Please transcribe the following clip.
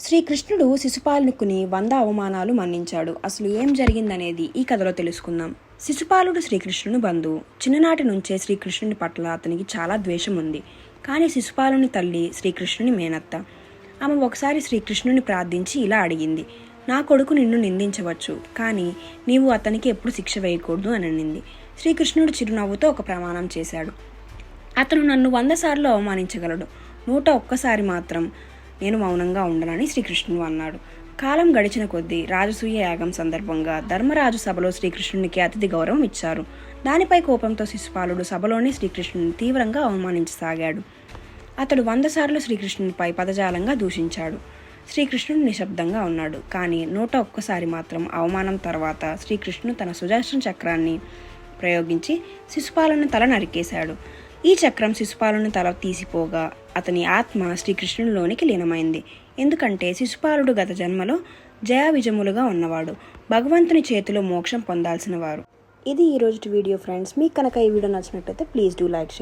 శ్రీకృష్ణుడు శిశుపాలుకుని వంద అవమానాలు మన్నించాడు. అసలు ఏం జరిగిందనేది ఈ కథలో తెలుసుకుందాం. శిశుపాలుడు శ్రీకృష్ణుని బంధువు. చిన్ననాటి నుంచే శ్రీకృష్ణుని పట్ల అతనికి చాలా ద్వేషం ఉంది. కానీ శిశుపాలుని తల్లి శ్రీకృష్ణుని మేనత్త. ఆమె ఒకసారి శ్రీకృష్ణుని ప్రార్థించి ఇలా అడిగింది. నా కొడుకు నిన్ను నిందించవచ్చు కానీ నీవు అతనికి ఎప్పుడు శిక్ష వేయకూడదు అని అనింది. శ్రీకృష్ణుడు చిరునవ్వుతో ఒక ప్రమాణం చేశాడు. అతను నన్ను వంద సార్లు అవమానించగలడు. నూట ఒక్కసారి మాత్రం నేను మౌనంగా ఉండనని శ్రీకృష్ణుడు అన్నాడు. కాలం గడిచిన కొద్దీ రాజసూయ యాగం సందర్భంగా ధర్మరాజు సభలో శ్రీకృష్ణునికి అతిథి గౌరవం ఇచ్చారు. దానిపై కోపంతో శిశుపాలుడు సభలోనే శ్రీకృష్ణుని తీవ్రంగా అవమానించసాగాడు. అతడు వంద సార్లు శ్రీకృష్ణునిపై పదజాలంగా దూషించాడు. శ్రీకృష్ణుడు నిశ్శబ్దంగా ఉన్నాడు. కానీ నూట ఒక్కసారి మాత్రం అవమానం తర్వాత శ్రీకృష్ణుడు తన సుదర్శన చక్రాన్ని ప్రయోగించి శిశుపాలను తల నరికేశాడు. ఈ చక్రం శిశుపాలను తల తీసిపోగా అతని ఆత్మ శ్రీకృష్ణునిలోనికి లీనమైంది. ఎందుకంటే శిశుపాలుడు గత జన్మలో జయా విజములుగా ఉన్నవాడు. భగవంతుని చేతిలో మోక్షం పొందాల్సిన వారు. ఇది ఈ రోజు వీడియో ఫ్రెండ్స్. మీకు కనుక ఈ వీడియో నచ్చినట్లయితే ప్లీజ్ డూ లైక్ షేర్